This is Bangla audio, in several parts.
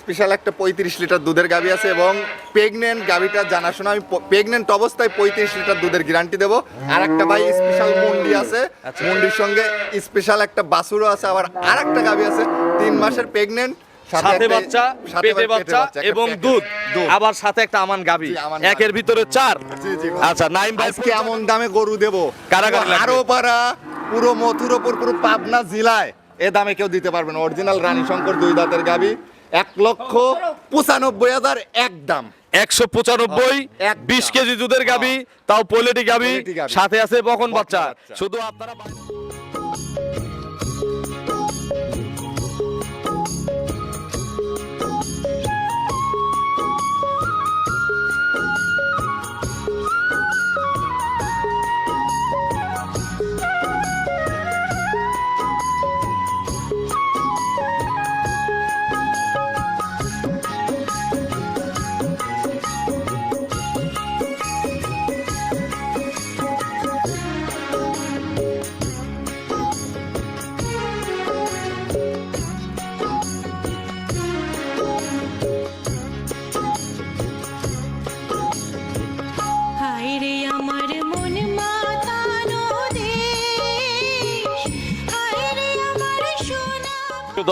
স্পেশাল একটা পঁয়ত্রিশ লিটার দুধের গাভি আছে এবং প্রেগনেন্ট গাভিটা জানাশোনা আমি প্রেগনেন্ট অবস্থায় পঁয়ত্রিশ লিটার দুধের গ্যারান্টি দেবো। আর একটা ভাই স্পেশাল মুন্ডি আছে। আচ্ছা। মুন্ডির সঙ্গে স্পেশাল একটা বাসুরও আছে আবার আর একটা গাভি আছে তিন মাসের প্রেগনেন্ট সাথে বাচ্চা পেটে বাচ্চা এবং দুধ। আবার সাথে একটা আমান গাবি একের ভিতরে চার। আচ্ছা নাইম ভাই আজকে এমন দামে গরু দেবো। কারাগারে। আরও পারা পুরো মথুরপুর পুরো পাবনা জেলায় এ দামে কেউ দিতে পারবে না। অরিজিনাল রানী শঙ্কর দুই দাঁতের গাবি এক লক্ষ পঁচানব্বই হাজার এক দাম। একশো পঁচানব্বই এক বিশ কেজি দুধের গাবি তাও পোলেটি গাবি সাথে আছে বকন বাচ্চা। শুধু আপনারা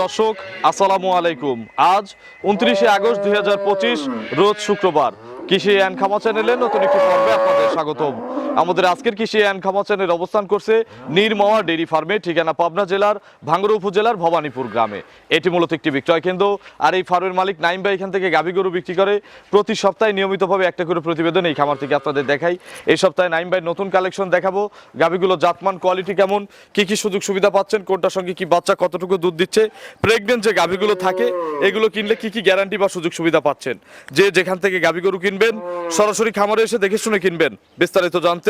দর্শক, আসসালামু আলাইকুম। আজ উনত্রিশে আগস্ট দুই হাজার পঁচিশ, রোজ শুক্রবার। কৃষি অ্যান্ড খামা চ্যানেলে নতুন একটি পর্বে আপনাদের স্বাগতম। আমাদের আজকের কৃষি অ্যান্ড খামা চ্যানেল অবস্থান করছে নীরমাওয়া ডেইরি ফার্মে, ঠিকানা পাবনা জেলার ভাঙ্গুড়া উপজেলার ভবানীপুর গ্রামে। এটি মূলত একটি বিক্রয় কেন্দ্র, আর এই ফার্মের মালিক নাইম ভাই এখান থেকে গাভী গরু বিক্রি করে। প্রতি সপ্তাহে নিয়মিতভাবে একটা করে প্রতিবেদন এই খামার থেকে আপনাদের দেখাই। এই সপ্তাহে নাইম ভাই নতুন কালেকশন দেখাবো গাভীগুলো জাতমান, কোয়ালিটি কেমন, কি কি সুযোগ সুবিধা পাচ্ছেন, কোনটার সঙ্গে কি বাচ্চা কতটুকু দুধ দিচ্ছে প্রেগনেন্ট যে গাভীগুলো থাকে, এগুলো কিনলে কি কি গ্যারান্টি বা সুযোগ সুবিধা পাচ্ছেন? যে যেখান থেকে গাভী গরু কিনবেন, সরাসরি খামারে এসে দেখে শুনে কিনবেন। বিস্তারিত জানতে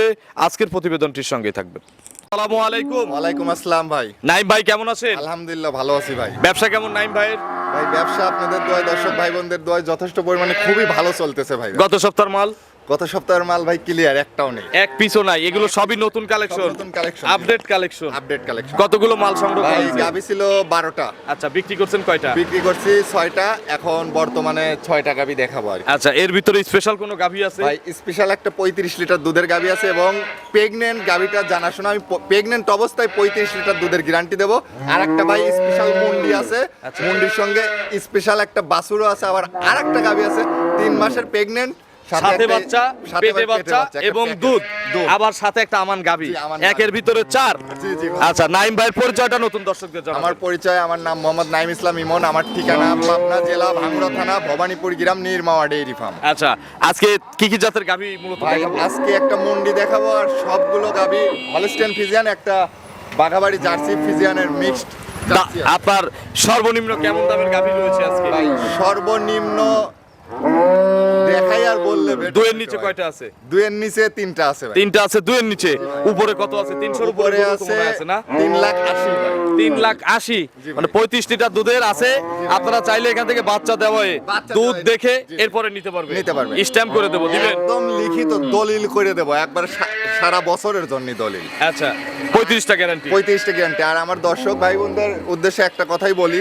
আজকের প্রতিবেদনটির সঙ্গে থাকবেন। আসসালামু আলাইকুম। ওয়ালাইকুম আসসালাম ভাই। নাইম ভাই কেমন আছেন? আলহামদুলিল্লাহ ভালো আছি ভাই। ব্যবসা কেমন নাইম ভাইয়ের? ভাই ব্যবসা আপনাদের দোয়ায় দর্শক ভাই বোনদের দোয়ায় যথেষ্ট পরিমাণে খুবই ভালো চলতেছে ভাই। গত সপ্তাহের মাল? গত সপ্তাহের মাল ভাই ক্লিয়ার একটাও নেই। এক পিসও নাই এগুলো সবই নতুন কালেকশন নতুন collection। Update collection update collection কতগুলো মাল সংগ্রহ ভাই গাবি ছিল বারোটা। আচ্ছা বিক্রি করছেন কয়টা? বিক্রি করছি ছয়টা এখন বর্তমানে ছয়টা গাবি দেখাবো আর আচ্ছা এর ভিতরে স্পেশাল কোনো গাভী আছে? ভাই স্পেশাল একটা পঁয়ত্রিশ লিটার দুধের গাবি আছে এবং প্রেগনেন্ট গাবিটা জানাশোনা আমি প্রেগনেন্ট অবস্থায় পঁয়ত্রিশ লিটার দুধের গ্যারান্টি দেবো। আর একটা ভাই স্পেশাল মুন্ডি আছে। আচ্ছা। মুন্ডির সঙ্গে স্পেশাল একটা বাসুরও আছে আবার আর একটা গাবি আছে। তিন মাসের প্রেগনেন্ট সাথে বাচ্চা পেটে বাচ্চা এবং দুধ। আবার সাথে একটা আমান গাবি একের ভিতরে চার। আচ্ছা নাইম ভাইয়ের পরিচয়টা নতুন দর্শকদের জন্য আমার পরিচয় আমার নাম মোহাম্মদ নাইম ইসলাম ইমন। আমার ঠিকানা পাবনা জেলা ভাঙ্গুড়া থানা ভবানীপুর গ্রাম নির্মাওয়া ডেইরি ফার্ম। আচ্ছা আজকে কি কি জাতের গাবি মূলত আজকে একটা মুন্ডি দেখাবো আর সবগুলো গাবি হলস্টেন ফিজিয়ান একটা বাঘাবাড়ি জার্সি ফিজিয়ানের মিক্সড আপনার সর্বনিম্ন কেমন দামের গাভী রয়েছে আজকে? সর্বনিম্ন দেখাই আর বললে better দুয়ের নিচে কয়টা আছে? দুয়ের নিচে তিনটা আছে তিনটা আছে দুয়ের নিচে। উপরে কত আছে? তিনশোর উপরে আছে আছে না? তিন লাখ আশি তিন লাখ আশি। মানে পঁয়ত্রিশ লিটার দুধের আছে। আপনারা চাইলে এখান থেকে বাচ্চা দেওয়ায় দুধ দেখে এরপরে নিতে পারবে। নিতে পারবে। স্ট্যাম্প করে দেবো দিবেন? একদম লিখিত দলিল করে দেবো। একবার সারা বছরের জন্য দলিল। আচ্ছা পঁয়ত্রিশটা গ্যারান্টি পঁয়ত্রিশটা গ্যারান্টি আর আমার দর্শক ভাই বোনদের উদ্দেশ্যে একটা কথাই বলি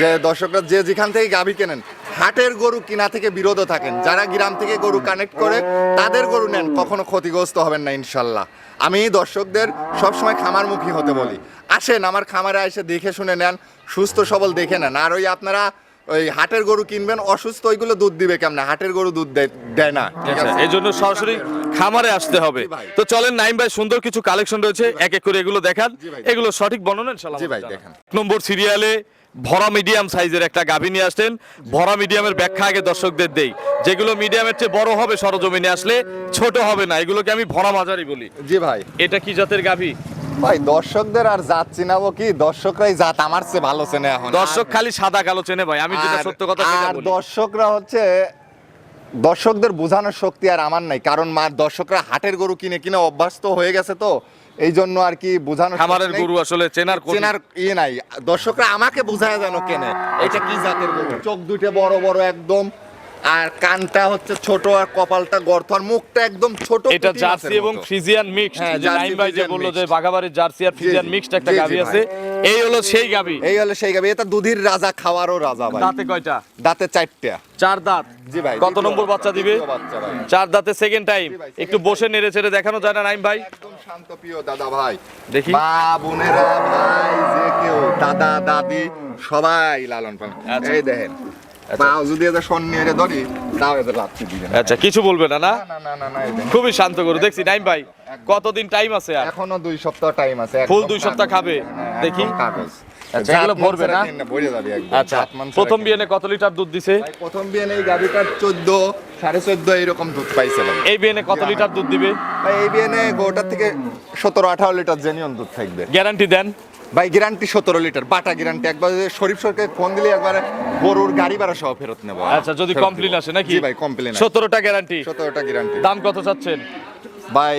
যে দর্শকরা যে যেখান থেকে গাভী কেনেন হাটের গরু কিনা থেকে বিরত থাকেন। যারা গ্রাম থেকে গরু কানেক্ট করে, তাদের গরু নেন, কখনো ক্ষতিগ্রস্ত হবেন না, ইনশাল্লাহ। আমি দর্শকদের সবসময় খামারমুখী হতে বলি। আসেন, আমার খামারে এসে দেখে শুনে নেন, সুস্থ সবল দেখে নেন। আর ওই আপনারা ওই হাটের গরু কিনবেন অসুস্থ ওইগুলো দুধ দিবে কেমন? হাটের গরু দুধ দেয় না। ঠিক আচ্ছা আছে? এই জন্য সরাসরি খামারে আসতে হবে। তো চলেন নাইম ভাই সুন্দর কিছু কালেকশন রয়েছে। এক এক করে এগুলো দেখান। এগুলো সঠিক বর্ণনা ইনশাআল্লাহ। জি ভাই, দেখান। নম্বর সিরিয়ালে ভরা মিডিয়াম সাইজের একটা গাভী নিয়ে আসতেন ভরা মিডিয়ামের ব্যাখ্যা আগে দর্শকদের দেই। যেগুলো মিডিয়ামের চেয়ে বড় হবে সরজমিনে আসলে ছোট হবে না। এগুলোকে আমি ভরা মাঝারি বলি। জি ভাই। এটা কি জাতের গাভী? ভাই দর্শকদের আর জাত চিনাবো কি? দর্শকরাই জাত আমার চেয়ে ভালো চেনে এখন। দর্শক খালি সাদা কালো চেনে ভাই আমি যেটা সত্য কথা আর দর্শকরা হচ্ছে দর্শকদের বোঝানোর শক্তি আর আমার নাই কারণ মা দর্শকরা হাটের গরু কিনে কিনে অভ্যস্ত হয়ে গেছে তো এই জন্য আর কি বোঝানোর খামারের গরু আসলে চেনার চেনার ইয়ে নাই। দর্শকরা আমাকে বোঝায় যেন কেনে এটা কি জাতের গরু? চোখ দুটো বড় বড় একদম আর কানটা হচ্ছে ছোট আর কপালটা গর্ত আর মুখটা একদম ছোট এটা জার্সি এবং ফ্রিজিয়ান মিক্স হ্যাঁ, যে নাইম ভাই যে বলল যে বাগাবাড়ির জার্সি আর ফ্রিজিয়ান মিক্সড একটা ভাই। আছে এই হলো সেই গাবি এই হলো সেই গাবি এটা দুধের রাজা খাওয়ারও রাজা ভাই। দাঁতে কয়টা? দাঁতে চারটা। চার দাঁত। জি ভাই কত নম্বর বাচ্চা দিবে? চার দাঁতে সেকেন্ড টাইম একটু বসে নেড়ে ছেড়ে দেখানো যায় না নাইম ভাই? একদম শান্ত প্রিয় দাদা ভাই। দেখি। মা বোনেরা ভাই যে কেউ দাদা দাদি সবাই লালন পালন আচ্ছা। এই দেখেন। পাও যদি এদের সন্নি এর ধরি তাও এদের রাত্রি দিবেন আচ্ছা কিছু বলবে না না না না না না না এই দেখেন। খুবই শান্ত করে দেখছি নাইম ভাই কতদিন টাইম আছে আর এখনও দুই সপ্তাহ টাইম আছে ফুল দুই সপ্তাহ খাবে? হ্যাঁ, দেখি। কাগজ আচ্ছা, এগুলো ভরবে না? কিনে ভরে যাবে একদম। আচ্ছা প্রথম। বিয়ানে কত লিটার দুধ দিছে প্রথম বিয়ে এই চোদ্দ সাড়ে চোদ্দ এইরকম দুধ পাইছে ভাই এই বিয়ানে কত লিটার দুধ দিবে ভাই এই বিয়ে গোটার থেকে সতেরো আঠারো লিটার জেনিয়ন দুধ থাকবে গ্যারান্টি দেন ভাই গ্যারান্টি সতেরো লিটার বাটা গ্যারান্টি একবার শরীফ সরকার ফোন দিলে একবারে গরুর গাড়ি ভাড়া সহ ফেরত নেব। আচ্ছা যদি কমপ্লেন আসে নাকি? ভাই কমপ্লেন সতেরোটা গ্যারান্টি সতেরোটা গ্যারান্টি দাম কত চাচ্ছেন? ভাই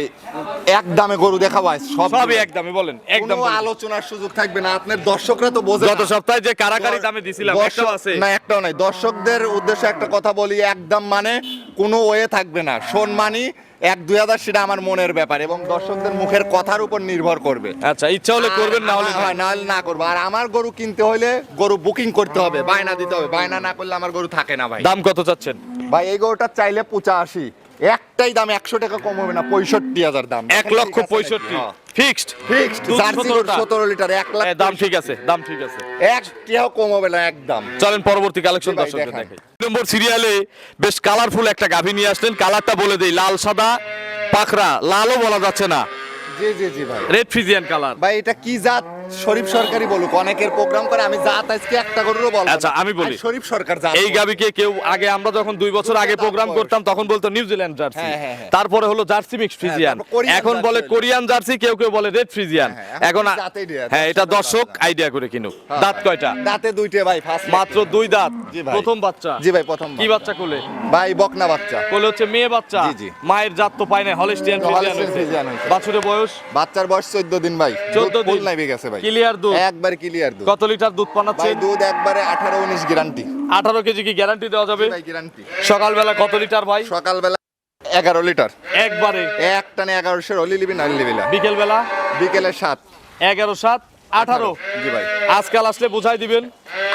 এক দামে গরু আজ সব সবই একদমই বলেন একদম আলোচনার সুযোগ থাকবে না আপনার দর্শকরা তো বোঝে গত সপ্তাহে যে কারাকারি দামে দিছিলাম একটাও আছে। না একটাও নাই। দর্শকদের উদ্দেশ্যে একটা কথা বলি একদম মানে কোনো ওয়ে থাকবে না। সম্মানই এক দুই হাজার সেটা আমার মনের ব্যাপার এবং দর্শকদের মুখের কথার উপর নির্ভর করবে। আচ্ছা ইচ্ছা হলে করবেন না হলে হয়, না হলে না করব। আর আমার গরু কিনতে হলে গরু বুকিং করতে হবে বায়না দিতে হবে। বায়না না করলে আমার গরু থাকে না ভাই। দাম কত চাচ্ছেন? ভাই এই গরুটা চাইলে পঁচাশি। একটাই দাম একশো টাকা কম হবে না পঁয়ষট্টি হাজার দাম। এক লক্ষ পঁয়ষট্টি। ফিক্সড ফিক্সড গরু 17টা। সতেরো লিটার এক লাখ দাম ঠিক আছে দাম ঠিক আছে। এক টিয়াও কম হবে না একদম। চলেন পরবর্তী কালেকশন দর্শকদের দেখাই। নম্বর সিরিয়ালে বেশ কালারফুল একটা গাভী নিয়ে আসলেন। কালারটা বলে দেই লাল সাদা পাখরা লালও বলা যাচ্ছে না। জি জি জি ভাই। রেড ফিজিয়ান কালার ভাই এটা কি জাত? শরীফ সরকারি বলুক অনেকের প্রোগ্রাম করে আমি জাত আজকে একটা গরুরও বলব আচ্ছা, আমি বলি। শরীফ সরকার জাত এই বলে। গাবিকে কেউ আগে আমরা যখন দুই বছর আগে প্রোগ্রাম করতাম তখন বলতো নিউজিল্যান্ড জার্সি হ্যাঁ, হ্যাঁ, হ্যাঁ। তারপরে হলো জার্সি মিক্স ফ্রিজিয়ান এখন বলে কোরিয়ান জার্সি কেউ কেউ বলে রেড ফ্রিজিয়ান হ্যাঁ, হ্যাঁ, এখন হ্যাঁ এটা দর্শক আইডিয়া করে কিনুক। হ্যাঁ। দাঁত কয়টা? দাঁতে দুইটে ভাই মাত্র দুই দাঁত। জি ভাই। প্রথম বাচ্চা। জি ভাই প্রথম কি বাচ্চা। কোলে? ভাই বকনা বাচ্চা। কোলে হচ্ছে মেয়ে বাচ্চা। জি, জি। মায়ের জাত তো পায় না হলিস্টিয়ান ফ্রিজিয়ান। বাছুরের বয়স? বাচ্চার বয়স চোদ্দ দিন ভাই। 14 ফুল দিন। নাইবে গেছে ভাই। ক্লিয়ার দুধ? একবার ক্লিয়ার দুধ। কত লিটার দুধ ভাই দুধ একবারে আঠারো উনিশ গ্যারান্টি আঠারো কেজি কি গ্যারান্টি দেওয়া যাবে? ভাই গ্যারান্টি সকালবেলা কত লিটার ভাই? সকালবেলা এগারো লিটার। একবারে? এক টানে এগারোশো হলি লিবি নাইল লিবি বিকেল বেলা বিকেলে সাত। এগারো সাত আঠারো? জি ভাই। আজকাল আসলে বুঝাই দিবেন।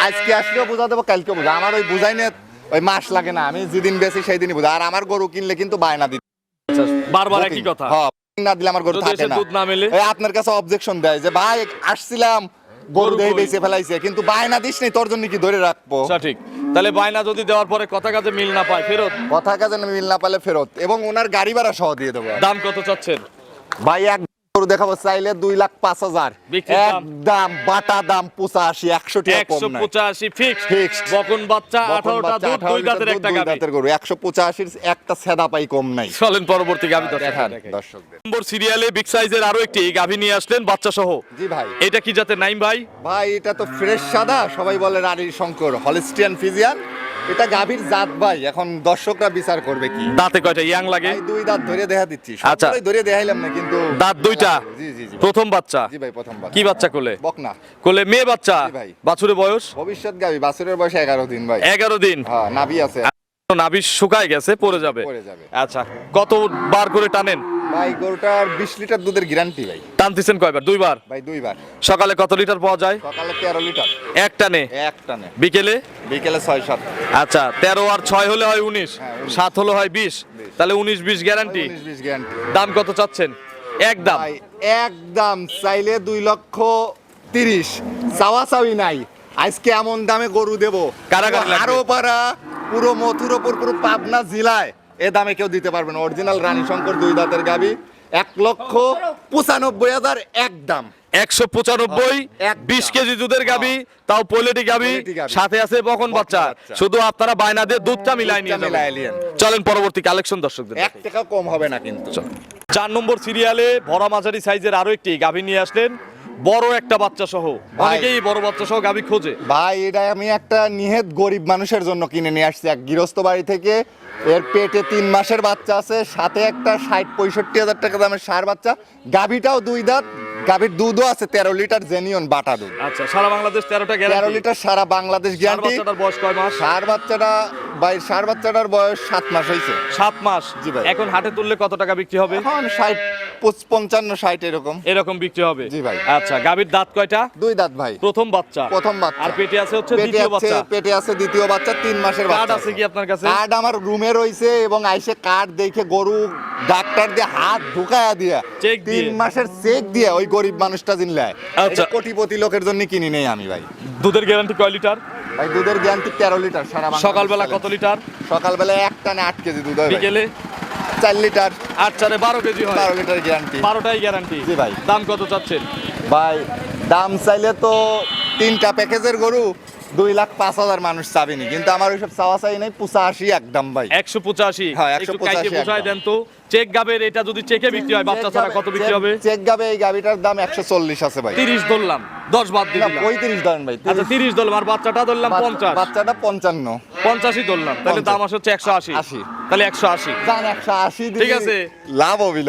আজকে আসলেও বোঝা দেবো কালকে বোঝা আমার ওই বুঝাই নিয়ে ওই মাস লাগে না। আমি যেদিন বেশি সেই দিনই বোঝা আর আমার গরু কিনলে কিন্তু বায়না দিতে বারবার একই কথা। হ্যাঁ, না দিলে আমার গরু থাকে না। দুধ না মেলে? এই আপনার কাছে অবজেকশন দেয় যে ভাই আসছিলাম গরু দেই? বেঁচে ফেলাইছে। কিন্তু বায়না দিস নি তোর জন্য কি ধরে রাখব? সঠিক তাহলে বায়না যদি দেওয়ার পরে কথা কাজে মিল না পায় ফেরত? কথা কাজে মিল না পালে ফেরত। এবং ওনার গাড়ি ভাড়া সহ দিয়ে দেবো। দাম কত চাচ্ছেন? ভাই এক গরু দেখাবো চাইলে দুই লাখ পাঁচ হাজার। দাম? একদম বাটা দাম পঁচাশি একশো একশো পঁচাশি ফিক্স Fixed। বকন বাচ্চা আঠারোটা দুধ দুই দাঁতের একটা দুধ, গাভী দাঁতের গরু একশো পঁচাশির একটা সেদা পাই কম নাই। চলেন পরবর্তী গাভী দেখান দেখান দর্শকদের। নম্বর সিরিয়ালে বিগ সাইজের আরও একটি গাভী নিয়ে আসলেন বাচ্চা সহ জি ভাই। এটা কি জাতের নাইম ভাই? ভাই এটা তো ফ্রেশ সাদা সবাই বলে রানী শঙ্কর হলিস্টিয়ান ফিজিয়ান এটা গাভীর জাত ভাই এখন দর্শকরা বিচার করবে কি? দাঁতে কয়টা? ইয়াং লাগে? দুই দাঁত ধরে দেখা দিচ্ছি। আচ্ছা। ধরে দেখাইলাম না কিন্তু দাঁত দুইটা? জি জি জি। প্রথম বাচ্চা? জি ভাই প্রথম বাচ্চা। কি বাচ্চা কোলে? বকনা। কোলে মেয়ে বাচ্চা? জি ভাই। বাছুরের বয়স? ভবিষ্যৎ গাভী বাছুরের বয়স এগারো দিন ভাই। এগারো দিন? হ্যাঁ নাভি আছে। নাভিস শুকায় গেছে পড়ে যাবে। পড়ে যাবে। আচ্ছা কত বার করে টানেন? ভাই গরুটার বিশ লিটার দুধের গ্যারান্টি ভাই। টানতেছেন কয়বার? দুইবার? ভাই দুইবার। সকালে কত লিটার পাওয়া যায়? সকালে তেরো লিটার। এক টানে? এক টানে। বিকেলে? বিকেলে ছয় সাত। আচ্ছা তেরো আর ছয় হলে হয় উনিশ হ্যাঁ, উনিশ। সাত হলে হয় বিশ। তাহলে উনিশ বিশ গ্যারান্টি উনিশ বিশ গ্যারান্টি দাম কত চাচ্ছেন? এক দাম। ভাই একদম চাইলে দুই লক্ষ তিরিশ। চাওয়া চাওয়ি নাই। আজকে এমন দামে গরু দেবো। কারাগার লাগবে। আরও পারা পুরো মথুরপুর পুরো পাবনা জেলায় এ দামে কেউ দিতে পারবে না। অরিজিনাল রানী শঙ্কর দুই দাঁতের গাবি এক লক্ষ পঁচানব্বই হাজার এক দাম। একশো পঁচানব্বই বিশ কেজি দুধের গাবি তাও পোলেটি গাবি সাথে আছে বকন বাচ্চা। শুধু আপনারা বায়না দিয়ে দুধটা মিলাই নিয়ে। চলেন পরবর্তী কালেকশন দর্শকদের এক টাকা কম হবে না কিন্তু। চার নম্বর সিরিয়ালে ভরা মাঝারি সাইজের আরও একটি গাভী নিয়ে আসলেন। বড় একটা বাচ্চা সহ। অনেকেই বড় বাচ্চা সহ গাভী খোঁজে। ভাই এটা আমি একটা নিহেত গরিব মানুষের জন্য কিনে নিয়ে আসছি। এক গৃহস্থ বাড়ি থেকে এর পেটে তিন মাসের বাচ্চা আছে সাথে একটা ষাট পঁয়ষট্টি হাজার টাকা দামের সার বাচ্চা। গাভীটাও দুই দাঁত গাভীর দুধও আছে তেরো লিটার জেনিয়ন বাটা দুধ। আচ্ছা সারা বাংলাদেশ তেরোটা তেরো লিটার সারা বাংলাদেশ গ্যারান্টি বয়স কয় মাস? সার বাচ্চাটা ভাই সার বাচ্চাটার বয়স সাত মাস হয়েছে। সাত মাস? জি ভাই। এখন হাটে তুললে কত টাকা বিক্রি হবে? এখন ষাট পঞ্চান্ন ষাট এরকম। এরকম বিক্রি হবে? জি ভাই। আচ্ছা গাভীর দাঁত কয়টা? দুই দাঁত ভাই। প্রথম বাচ্চা। প্রথম বাচ্চা। আর পেটে আছে হচ্ছে দ্বিতীয় বাচ্চা? পেটে আছে দ্বিতীয় বাচ্চা তিন মাসের কার্ড আছে কি আপনার কাছে? কার্ড আমার রুমে রইছে এবং আইসে কার্ড দেখে গরু ডাক্তার দিয়ে হাত ঢুকায়া দিয়া চেক তিন মাসের চেক দিয়ে ওই গরিব মানুষটা জিনলে আচ্ছা। কোটিপতি লোকের জন্য কিনি নেই আমি ভাই। দুধের গ্যারান্টি কয় লিটার ভাই দুধের গ্যারান্টি তেরো লিটার সারা সকালবেলা কত লিটার? সকালবেলা এক টানে আট কেজি দুধ হয়। বিকেলে? চার লিটার। আট চারে বারো কেজি হয়। বারো লিটার গ্যারান্টি। বারোটাই গ্যারান্টি। জি ভাই। দাম কত চাচ্ছেন? ভাই দাম চাইলে তো তিনটা প্যাকেজের গরু দুই লাখ পাঁচ হাজার মানুষ চাবেনি। কিন্তু আমার ওইসব চাওয়া চাই নাই আসি একদম ভাই। একশো পঁচাশি। হ্যাঁ, একটু 185 কাইটে পোষায় দেন তো। চেক গাবের এটা যদি চেকে বিক্রি হয় বাচ্চা ছাড়া কত বিক্রি হবে? চেক গাবে এই গাবিটার দাম একশো চল্লিশ আছে ভাই। তিরিশ ধরলাম দশ বাদ দিলাম। পঁয়ত্রিশ ধরেন ভাই আচ্ছা তিরিশ। ধরলাম আর বাচ্চাটা ধরলাম বাচ্চা- পঞ্চাশ। বাচ্চাটা পঞ্চান্ন। পঞ্চাশই ধরলাম তাহলে দাম আসে হচ্ছে একশো আশি। আশি। তাহলে জান ঠিক আছে। লাভ হবিল?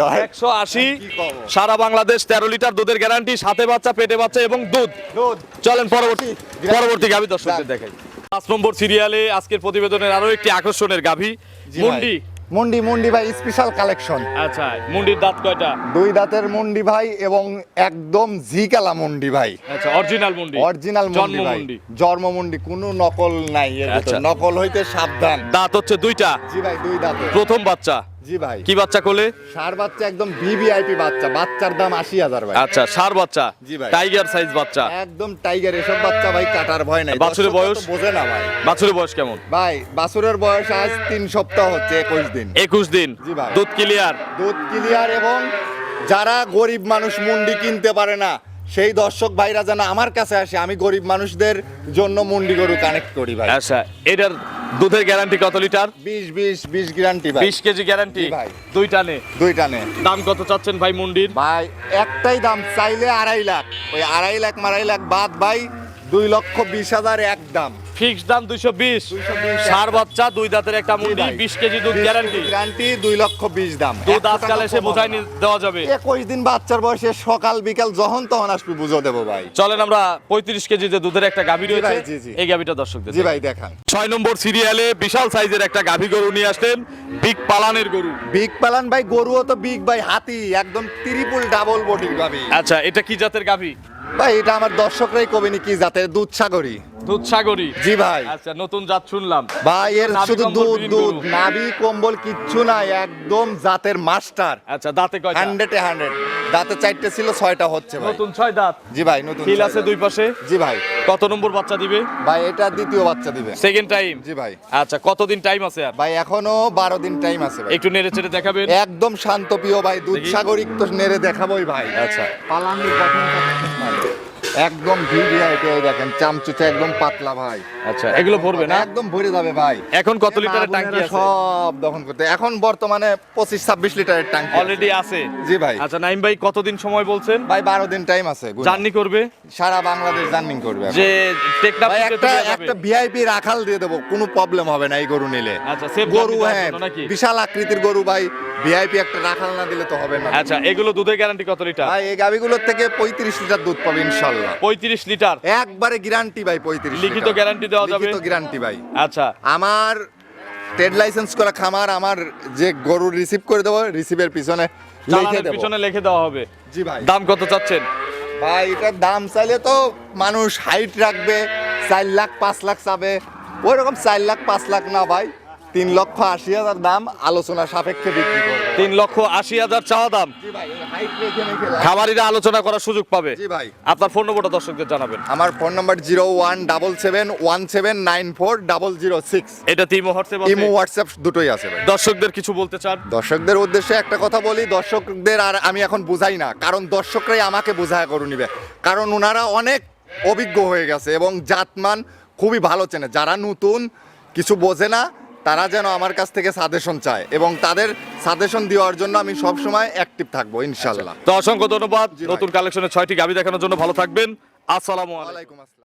সারা বাংলাদেশ তেরো লিটার দুধের গ্যারান্টি সাথে বাচ্চা পেটে বাচ্চা এবং দুধ। দুধ। চলেন পরবর্তী পরবর্তী গাভী দর্শকদের দেখাই। পাঁচ নম্বর সিরিয়ালে আজকের প্রতিবেদনের আরও একটি আকর্ষণের গাভী। মুন্ডি মুন্ডি মুন্ডি ভাই স্পেশাল কালেকশন আচ্ছা মুন্ডির দাঁত কয়টা? দুই দাঁতের মুন্ডি ভাই এবং একদম জিকালা মুন্ডি ভাই। আচ্ছা অরিজিনাল মুন্ডি। অরিজিনাল মুন্ডি ভাই। জন্ম মুন্ডি কোনো নকল নাই এর। আচ্ছা। নকল হইতে সাবধান। দাঁত হচ্ছে দুইটা? জি ভাই দুই দাঁত প্রথম বাচ্চা? জি ভাই। কি বাচ্চা কোলে? সার বাচ্চা একদম ভিভিআইপি বাচ্চা বাচ্চার দাম আশি হাজার ভাই। আচ্ছা সার বাচ্চা? জি ভাই। টাইগার সাইজ বাচ্চা? একদম টাইগার এসব বাচ্চা ভাই কাটার ভয় নাই। বাছুরের বয়স? বোঝে না ভাই। বাছুরের বয়স কেমন? ভাই বাছুরের বয়স আজ তিন সপ্তাহ হচ্ছে একুশ দিন। একুশ দিন? জি ভাই। দুধ ক্লিয়ার দুধ ক্লিয়ার এবং যারা গরিব মানুষ মুন্ডি কিনতে পারে না সেই দর্শক ভাইরা যেন আমার কাছে আসে আমি গরিব মানুষদের জন্য মুন্ডি গরু কানেক্ট করি ভাই। আচ্ছা এটার দুধের গ্যারান্টি কত লিটার? বিশ বিশ বিশ গ্যারান্টি ভাই। বিশ কেজি গ্যারান্টি ভাই। দুই টানে? দুইটা নে দাম কত চাচ্ছেন ভাই মুন্ডির? ভাই একটাই দাম চাইলে আড়াই লাখ। ওই আড়াই লাখ মারাই লাখ বাদ ভাই দুই লক্ষ বিশ হাজার এক দাম। ফিক্স দাম দুইশো বিশ। 220 সার বাচ্চা দুই দাঁতের একটা মুন্ডি। বিশ কেজি দুধ গ্যারান্টি গ্যারান্টি দুই লক্ষ বিশ দাম। দুধ আজকাল এসে বোঝাই দেওয়া যাবে। একুশ দিন বাচ্চার বয়সে সকাল বিকাল যখন তখন আসবে বুঝো দেবো ভাই। চলেন আমরা পঁয়ত্রিশ কেজি যে দুধের একটা গাভী রয়েছে জি, জি। এই গাভীটা দর্শকদের জি ভাই দেখান। ছয় নম্বর সিরিয়ালে বিশাল সাইজের একটা গাভী গরু নিয়ে আসলেন বিগ পালানের গরু। বিগ পালান ভাই গরুও তো বিগ ভাই হাতি একদম ত্রিপুল ডাবল বডির গাবি আচ্ছা এটা কি জাতের গাভী? ভাই এটা আমার দর্শকরাই কবিনি কি জাতের দুধ সাগরী। দুধ সাগরী জি ভাই। আচ্ছা নতুন জাত শুনলাম। ভাই এর শুধু দুধ দুধ। নাভি কম্বল কিচ্ছু নাই একদম জাতের মাস্টার। আচ্ছা দাঁতে কয়টা? হান্ড্রেডে হান্ড্রেড। দাঁতে চারটে ছিল ছয়টা হচ্ছে ভাই। নতুন ছয় দাঁত? জি ভাই নতুন হিল আছে দুই পাশে? জি ভাই। কত নম্বর বাচ্চা দিবে? ভাই এটা দ্বিতীয় বাচ্চা দিবে। সেকেন্ড টাইম জি ভাই। আচ্ছা কতদিন টাইম আছে আর? ভাই এখনও বারো দিন টাইম আছে ভাই। একটু নেড়ে চেড়ে দেখাবেন। একদম শান্ত প্রিয় ভাই দুধ দেখি। সাগরিক তো নেড়ে দেখাবোই ভাই। আচ্ছা। পালানি গঠন একদম ভিভিআইপি দেখেন চামচুচা একদম পাতলা ভাই। আচ্ছা এগুলো ভরবে না? একদম ভরে যাবে ভাই। এখন কত লিটারের ট্যাঙ্কি আছে? সব দহন করতে এখন বর্তমানে পঁচিশ ছাব্বিশ লিটারের ট্যাঙ্কি অলরেডি আছে? জি ভাই। আচ্ছা নাইম ভাই কতদিন সময় বলছেন? ভাই বারো দিন টাইম আছে জার্নি করবে? সারা বাংলাদেশ জার্নিং করবে যে টেকনাফ ভাই একটা একটা ভিআইপি রাখাল দিয়ে দেবো কোনো প্রবলেম হবে না এই গরু নিলে। আচ্ছা সেফ গরু হ্যাঁ বিশাল আকৃতির গরু ভাই ভিআইপি একটা রাখাল না দিলে তো হবে না। আচ্ছা এগুলো দুধের গ্যারান্টি কত লিটার? ভাই এই গাবিগুলোর থেকে পঁয়ত্রিশ লিটার দুধ পাবে ইনশাল্লাহ পঁয়ত্রিশ লিটার। একবারে গ্যারান্টি ভাই পঁয়ত্রিশ লিখিত guarantee দেওয়া যাবে? লিখিত গ্যারান্টি ভাই। আচ্ছা। আমার ট্রেড লাইসেন্স করা খামার আমার যে গরু রিসিভ করে দেবো রিসিভের পিছনে লিখে দেবো। পিছনে লিখে দেওয়া হবে। জি ভাই। দাম কত চাচ্ছেন? ভাই এটার দাম চাইলে তো মানুষ হাইট রাখবে চার লাখ পাঁচ লাখ চাবে। ওই রকম চার লাখ পাঁচ লাখ না ভাই। তিন লক্ষ আশি হাজার দাম আলোচনা সাপেক্ষে বিক্রি করবে। তিন লক্ষ আশি হাজার চাওয়া দাম। খামারিরা আলোচনা করার সুযোগ পাবে। জি ভাই। আপনার ফোন নম্বরটা দর্শকদের জানাবেন। আমার phone number zero one double seven one seven nine four double zero six. এটা তিমো হোয়াটসঅ্যাপ ইমো হোয়াটসঅ্যাপ দুটোই আছে ভাই। দর্শকদের কিছু বলতে চান? দর্শকদের উদ্দেশ্যে একটা কথা বলি দর্শকদের আর আমি এখন বুঝাই না কারণ দর্শকরাই আমাকে বোঝায় করে নিবে। কারণ ওনারা অনেক অভিজ্ঞ হয়ে গেছে এবং জাতমান খুবই ভালো চেনে। যারা নতুন কিছু বোঝে না তারা যেন আমার কাছ থেকে সাজেশন চায় এবং তাদের সাজেশন দেওয়ার জন্য আমি সবসময় অ্যাক্টিভ থাকব ইনশাল্লাহ তো অসংখ্য ধন্যবাদ। নতুন কালেকশনের ছয়টি গাবি দেখানোর জন্য ভালো থাকবেন। আসসালামু আলাইকুম। আসসালাম।